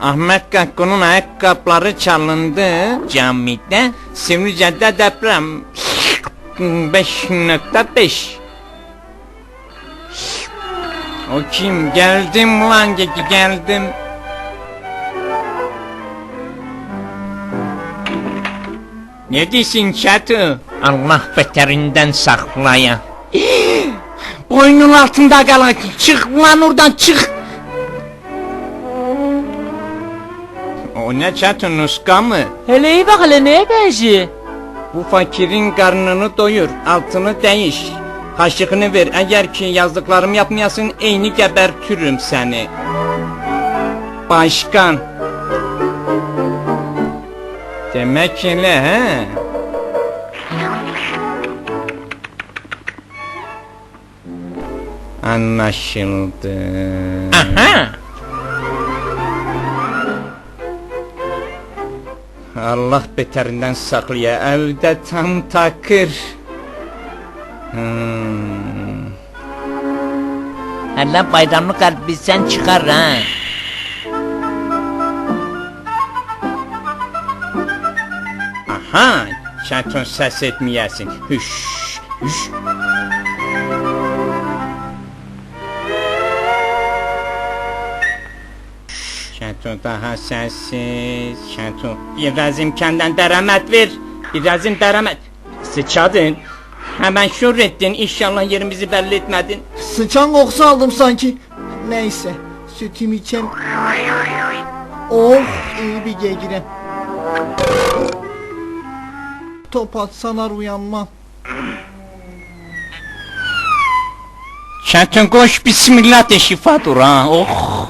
Ahmet Kakku'nun ayakkabıları çalındı camide. Sivrice'de deprem 5.5 O kim? Geldim ulan ge- geldim. Ne diyorsun çatı? Allah beterinden saklaya. Boynun altında kalan çık ulan oradan çık. O ne çatı nuska mı? Hele iyi bak hele neye benziyor? Bu fakirin karnını doyur, altını değiş. Kaşıkını ver, eğer ki yazdıklarımı yapmayasın, eyni gebertürüm seni. Başkan. Demek öyle he? Anlaşıldı. Aha! Allah beterinden saklaya evde tam takır. Hmm. Hele bayramlık elbisen çıkar ha. Aha, çaton ses etmeyesin. Hüş, hüş. Çato daha sessiz, çato. Biraz imkandan deramet ver, biraz deramet. Sıçadın. Hemen şurrettin, inşallah yerimizi belli etmedin. Sıçan kokusu aldım sanki. Neyse, sütümü içem. Oh, iyi bir gegire. Top atsalar uyanmam. Çaton koş, bismillah de şifa dur ha, oh.